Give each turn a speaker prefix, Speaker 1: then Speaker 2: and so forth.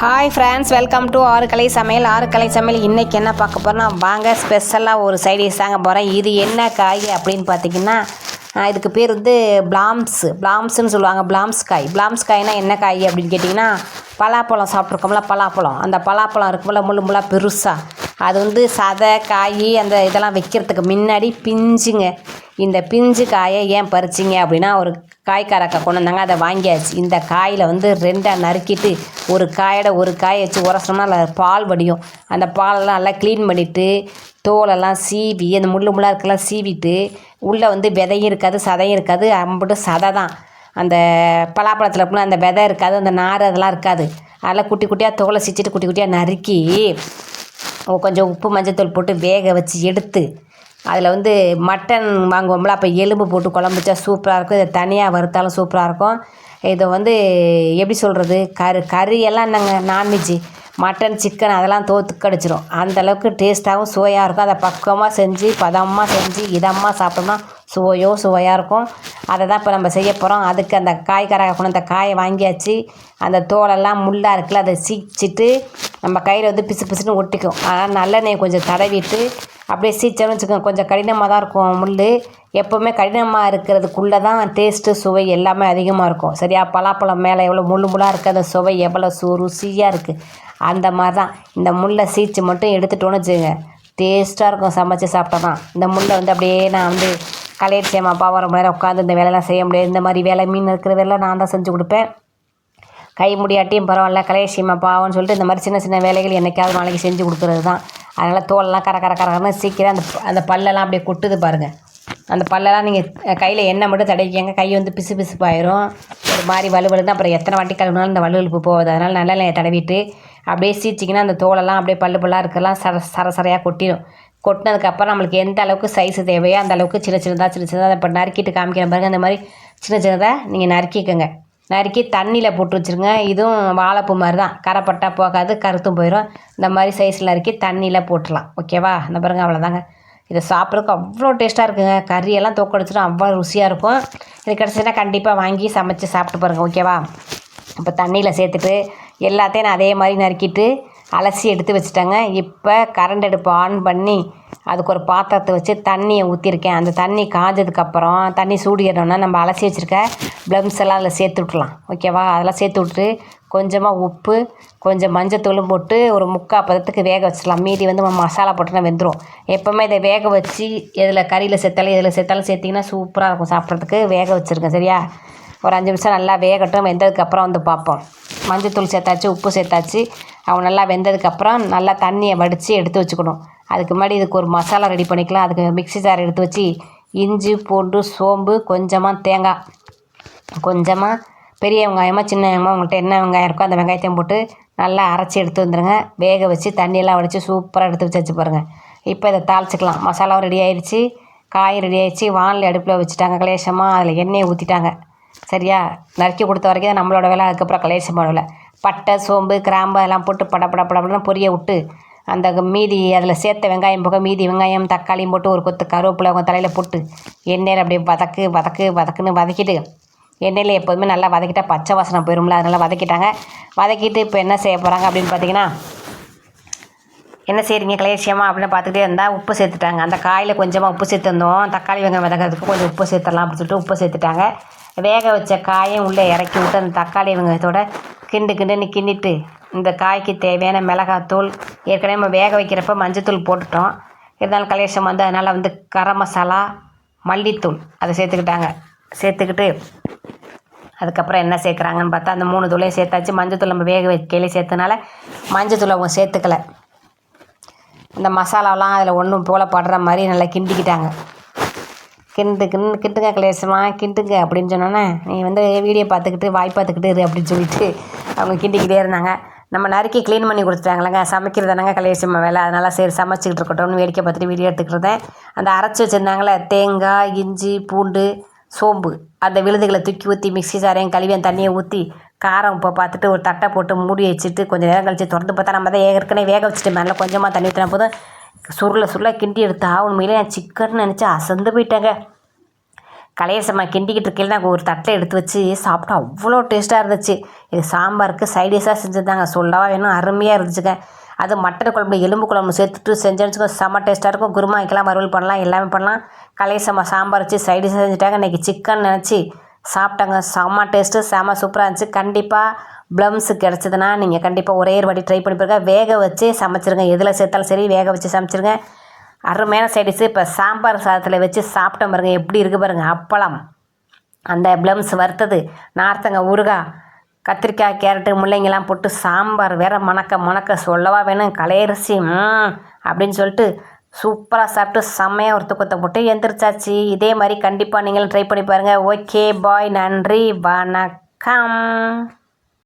Speaker 1: Hi friends welcome to ஆறு கலை சமையல். ஆறு கலை சமையல் இன்றைக்கி என்ன பார்க்க போகிறோம்னா வாங்க ஸ்பெஷலாக ஒரு சைடிஷ் டிஷ் தாங்க போகிறேன் இது என்ன காய் அப்படின்னு பார்த்தீங்கன்னா இதுக்கு பேர் வந்து பிளாம்ஸ் பிளாம்ஸ்னு சொல்லுவாங்க பிளாம்ஸ் காய். பிளாம்ஸ் காய்னா என்ன காய் அப்படின்னு கேட்டிங்கன்னா பலாப்பழம் சாப்பிட்ருக்கோம்ல பலாப்பழம். அந்த பலாப்பழம் இருக்கும்ல முள்ளு முள்ளாக பெருசாக அது வந்து சதை காய் அந்த இதெல்லாம் வைக்கிறதுக்கு முன்னாடி பிஞ்சுங்க. இந்த பிஞ்சு காயை ஏன் பறிச்சிங்க அப்படின்னா ஒரு காய்க்காரக்கா கொண்டு வந்தாங்க அதை வாங்கியாச்சு. இந்த காயில் வந்து ரெண்டாக நறுக்கிட்டு ஒரு காயோட ஒரு காயை வச்சு உரசோம்னா அதில் பால் வடியும். அந்த பாலெல்லாம் நல்லா க்ளீன் பண்ணிவிட்டு தோலெல்லாம் சீவி அந்த முள்ளு முள்ளாக இருக்கலாம் சீவிட்டு உள்ளே வந்து விதையும் இருக்காது சதையும் இருக்காது அம்பிட்டு சதை தான். அந்த பலாப்பழத்தில் இருக்குள்ள அந்த விதை இருக்காது அந்த நார் அதெல்லாம் இருக்காது. அதெல்லாம் குட்டி குட்டியாக தோலை சிச்சிட்டு குட்டி குட்டியாக நறுக்கி கொஞ்சம் உப்பு மஞ்சத்தூள் போட்டு வேக வச்சு எடுத்து அதில் வந்து மட்டன் வாங்குவோம்ல அப்போ எலும்பு போட்டு குழம்பு வச்சா சூப்பராக இருக்கும். இதை தனியாக வறுத்தாலும் சூப்பராக இருக்கும். இதை வந்து எப்படி சொல்கிறது கரு கறியெல்லாம் நாங்கள் நான்வெஜ்ஜு. மட்டன் சிக்கன் அதெல்லாம் தோத்து கடிச்சிரும். அந்தளவுக்கு டேஸ்ட்டாகவும் சுவையாக இருக்கும். அதை பக்குவமாக செஞ்சு பதமாக செஞ்சு இதமாக சாப்பிட்டோம்னா சுவையோ சுவையாக இருக்கும். அதை தான் இப்போ நம்ம செய்ய போகிறோம் அதுக்கு அந்த காய்கறாக கொண்டு அந்த காயை வாங்கியாச்சு. அந்த தோலெல்லாம் முள்ளாக இருக்குல்ல அதை சீச்சிட்டு நம்ம கையில் வந்து பிசு பிசுன்னு ஒட்டிக்கும். ஆனால் நல்லெண்ணெய் கொஞ்சம் தடவிட்டு அப்படியே சீச்சோம்னு வச்சுக்கோங்க. கொஞ்சம் கடினமாக தான் இருக்கும் முள் எப்போவுமே கடினமாக இருக்கிறதுக்குள்ளே தான் டேஸ்ட்டு சுவை எல்லாமே அதிகமாக இருக்கும். சரியா? பலாப்பழம் மேலே எவ்வளோ முள் முள்ளாக இருக்குது அந்த சுவை எவ்வளோ சு ருசியாக இருக்குது அந்த மாதிரி தான் இந்த முள்ளை சீச்சு மட்டும் எடுத்துட்டோன்னு வச்சுக்கோங்க. டேஸ்ட்டாக இருக்கும். சமைச்சு சாப்பிட்டோம்னா. இந்த முள்ளை வந்து அப்படியே நான் வந்து கலையர் சேமாப்பா வர நேரம் உட்காந்து இந்த வேலைலாம் செய்ய முடியாது. இந்த மாதிரி வேலை மீன் இருக்கிற வேலை நான் தான் செஞ்சு கொடுப்பேன். கை முடியாட்டியும் பரவாயில்ல. கலையசியமா பாவம்னு சொல்லிட்டு இந்த மாதிரி சின்ன சின்ன வேலைகள் என்றைக்காவது நாளைக்கு செஞ்சு கொடுக்குறது தான் அதனால் தோலெல்லாம் கர கர கரன்னு சீக்கிரம் அந்த அந்த பல்லெல்லாம் அப்படியே கொட்டுது பாருங்கள் அந்த பல்லெல்லாம் நீங்கள் கையில் எண்ணெய் மட்டும் தடவிக்கங்க. கை வந்து பிசு பிசுப்பாயிரும் ஒரு மாதிரி வலுவலுன்னு அப்புறம் எத்தனை வாட்டி கழுவினாலும் இந்த வலுவலுப்பு போகுது. அதனால் நல்லெண்ணெயை தடவிட்டு அப்படியே சீச்சிங்கன்னா அந்த தோலெல்லாம் அப்படியே பல்லு பல்லாக இருக்கலாம் சர சர சரையாக கொட்டிடும் கொட்டினதுக்கப்புறம் நம்மளுக்கு எந்த அளவுக்கு சைஸ் தேவையோ அந்த அளவுக்கு சின்ன சின்னதாக சின்ன சின்னதாக இப்போ நறுக்கிட்டு காமிக்கிற பாருங்கள் அந்த மாதிரி சின்ன சின்னதாக நீங்கள் நறுக்கிக்கோங்க. நறுக்கி தண்ணியில் போட்டு வச்சுருங்க. இதுவும் வாழைப்பூ மாதிரி தான் கரைப்பட்டா போகாது கருத்தும் போயிடும் இந்த மாதிரி சைஸில் நறுக்கி தண்ணியில் போட்டுடலாம். ஓகேவா இந்த பாருங்க அவ்வளோதாங்க இதை சாப்பிட்றதுக்கு அவ்வளோ டேஸ்ட்டாக இருக்குங்க. கறியெல்லாம் தோக்கடிச்சிடும் அவ்வளோ ருசியாக இருக்கும். இது கிடச்சின்னா கண்டிப்பாக வாங்கி சமைச்சு சாப்பிட்டு பாருங்கள் ஓகேவா இப்போ தண்ணியில் சேர்த்துட்டு எல்லாத்தையும் நான் அதே மாதிரி நறுக்கிட்டு அலசி எடுத்து வச்சுட்டேங்க. இப்போ கரண்ட் அடுப்பு ஆன் பண்ணி அதுக்கு ஒரு பாத்திரத்தை வச்சு தண்ணியை ஊற்றிருக்கேன் அந்த தண்ணி காஞ்சதுக்கப்புறம் தண்ணி சூடிடணும்னா நம்ம அலசி வச்சுருக்க ப்ளம்ஸ் எல்லாம் அதில் சேர்த்து விட்லாம் ஓகேவா அதெல்லாம் சேர்த்து விட்டு கொஞ்சமாக உப்பு கொஞ்சம் மஞ்சத்தூளும் போட்டு ஒரு முக்கால் பதத்துக்கு வேக வச்சிடலாம். மீதி வந்து நம்ம மசாலா போட்டோன்னா வெந்துடும் எப்போவுமே இதை வேக வச்சு எதில் கறியில் சேர்த்தாலும் எதில் சேர்த்தாலும் சேர்த்திங்கன்னா சூப்பராக இருக்கும் சாப்பிட்றதுக்கு. வேக வச்சுருக்கேன் சரியா? ஒரு அஞ்சு நிமிஷம் நல்லா வேகட்டும். வெந்ததுக்கப்புறம் வந்து பார்ப்போம். மஞ்சத்தூள் சேர்த்தாச்சு உப்பு சேர்த்தாச்சு. அவன் நல்லா வெந்ததுக்கப்புறம் நல்லா தண்ணியை வடித்து எடுத்து வச்சுக்கணும். அதுக்கு முன்னாடி இதுக்கு ஒரு மசாலா ரெடி பண்ணிக்கலாம். அதுக்கு மிக்ஸி ஜார் எடுத்து வச்சு இஞ்சி பூண்டு சோம்பு கொஞ்சமாக தேங்காய் கொஞ்சமாக பெரிய வெங்காயமாக சின்ன வெங்காயமாக உங்கள்கிட்ட என்ன வெங்காயம் இருக்கோ அந்த வெங்காயத்தையும் போட்டு நல்லா அரைச்சி எடுத்து வந்துடுங்க வேக வச்சு தண்ணியெல்லாம் வடித்து சூப்பராக எடுத்து வச்சு வச்சு பாருங்கள் இப்போ இதை தாளிச்சிக்கலாம். மசாலாவும் ரெடி ஆயிடுச்சு காய் ரெடி ஆயிடுச்சு வானில் அடுப்பில் வச்சுட்டாங்க கலேசமாக அதில் எண்ணெயை ஊற்றிட்டாங்க சரியா? நறுக்கி கொடுத்த வரைக்கும் நம்மளோட வேலை. அதுக்கப்புறம் கலேசமாக வேலை பட்டை சோம்பு கிராம்பு அதெல்லாம் போட்டு பட பட படப்படன்னு பொரிய விட்டு அந்த மீதி அதில் சேர்த்த வெங்காயம் போக மீதி வெங்காயம் தக்காளியும் போட்டு ஒரு கொத்து கருவேப்பிலை உங்கள் தலையில் போட்டு எண்ணெயில் அப்படியே வதக்கு வதக்கு வதக்குன்னு வதக்கிட்டு எண்ணெயில் எப்போதுமே நல்லா வதக்கிட்டா பச்சை வாசனை போயிரும்ல அதனால் வதக்கிட்டாங்க. வதக்கிட்டு இப்போ என்ன செய்ய போகிறாங்க அப்படின்னு பார்த்தீங்கன்னா என்ன செய்கிறீங்க கலேசியமா அப்படின்னு பார்த்துக்கிட்டே இருந்தால் உப்பு சேர்த்துட்டாங்க. அந்த காயில் கொஞ்சமாக உப்பு சேர்த்துருந்தோம். தக்காளி வெங்காயம் வதக்கிறதுக்கு கொஞ்சம் உப்பு சேர்த்துடலாம் அப்படின்னு சொல்லிட்டு உப்பு சேர்த்துட்டாங்க. வேக வச்ச காயும் உள்ளே இறக்கி விட்டு அந்த தக்காளி வெங்காயத்தோட கிண்டு கிண்டுன்னு கிண்டிட்டு இந்த காய்க்கு தேவையான மிளகாத்தூள் ஏற்கனவே நம்ம வேக வைக்கிறப்ப மஞ்சத்தூள் போட்டுட்டோம். இருந்தாலும் கலேஷம் வந்து அதனால் வந்து கரம் மசாலா மல்லித்தூள் அதை சேர்த்துக்கிட்டாங்க. சேர்த்துக்கிட்டு அதுக்கப்புறம் என்ன சேர்க்குறாங்கன்னு பார்த்தா அந்த மூணு தூளையும் சேர்த்தாச்சு. மஞ்சத்தூள் நம்ம வேக வைக்கையிலே சேர்த்தனால மஞ்சத்தூள் அவங்க சேர்த்துக்கல. இந்த மசாலாலாம் அதில் ஒன்றும் போல படுற மாதிரி நல்லா கிண்டிக்கிட்டாங்க. கிண்டு கிண்டு கிண்டுங்க கலேசமாக கிண்டுங்க அப்படின்னு சொன்னோன்னே நீ வந்து வீடியோ பார்த்துக்கிட்டு வாய் பார்த்துக்கிட்டு இரு அப்படின்னு சொல்லிட்டு அவங்க கிண்டிக்கிட்டே இருந்தாங்க. நம்ம நறுக்கி க்ளீன் பண்ணி கொடுத்துட்டாங்களேங்க சமைக்கிறதானங்க கலேசமாக வேலை. அதனால் சரி சமைச்சிக்கிட்டு இருக்கட்டும்னு வேடிக்கை பார்த்துட்டு வீடியோ எடுத்துக்கிட்டு அந்த அரைச்சி வச்சுருந்தாங்களே தேங்காய் இஞ்சி பூண்டு சோம்பு. அந்த விழுதுகளை தூக்கி ஊற்றி மிக்ஸி சாரையும் கழுவியும் தண்ணியை ஊற்றி காரம் இப்போ பார்த்துட்டு ஒரு தட்டை போட்டு மூடி வச்சுட்டு கொஞ்சம் நேரம் கழித்து திறந்து பார்த்தா நம்ம தான் ஏற்கனவே வேக வச்சுட்டு மேலே கொஞ்சமாக தண்ணி ஊற்றினா போதும். சுருளை சுருளை கிண்டி எடுத்தா உண்மையிலே நான் சிக்கன் நினச்சி அசந்து போயிட்டேங்க. கலையசம்மா கிண்டிக்கிட்டு இருக்கையில் நாங்கள் ஒரு தட்டில் எடுத்து வச்சு சாப்பிட்டா அவ்வளோ டேஸ்ட்டாக இருந்துச்சு. இது சாம்பாருக்கு சைடிஷாக செஞ்சுருந்தாங்க. சொல்லவா வேணும் அருமையாக இருந்துச்சுங்க. அது மட்டன் குழம்பு எலும்பு குழம்பு சேர்த்துட்டு செஞ்சேன்னு செம்ம டேஸ்ட்டாக இருக்கும். குருமா வைக்கலாம் வறுவல் பண்ணலாம் எல்லாமே பண்ணலாம். கலையசம்மா சாம்பார் வச்சு சைடிஷாக செஞ்சுட்டாங்க. இன்றைக்கி சிக்கன் நினச்சி சாப்பிட்டாங்க. செம்ம டேஸ்ட்டு செம்ம சூப்பராக இருந்துச்சு. கண்டிப்பாக ப்ளம்ஸு கிடச்சிதுன்னா நீங்கள் கண்டிப்பாக ஒரே ஒரு வாட்டி ட்ரை பண்ணி பாருங்க. வேக வச்சு சமைச்சிருங்க. எதில் சேர்த்தாலும் சரி வேக வச்சு சமைச்சிருங்க. அருமையான சைடிஸு இப்போ சாம்பார் சாதத்தில் வச்சு சாப்பிட்டோம் பாருங்கள் எப்படி இருக்குது பாருங்கள் அப்பளம். அந்த ப்ளம்ஸ் வறுத்தது நார்த்தங்க ஊறுகாய் கத்திரிக்காய் கேரட்டு முள்ளைங்கெல்லாம் போட்டு சாம்பார் வேற மணக்க மணக்க சொல்லவா வேணும் கலையரிசி ம் அப்படின்னு சொல்லிட்டு சூப்பராக சாப்பிட்டு செம்மையாக ஒரு தூக்கத்தை போட்டு எந்திரிச்சாச்சு. இதே மாதிரி கண்டிப்பாக நீங்களும் ட்ரை பண்ணி பாருங்கள் ஓகே பாய் நன்றி வணக்கம்.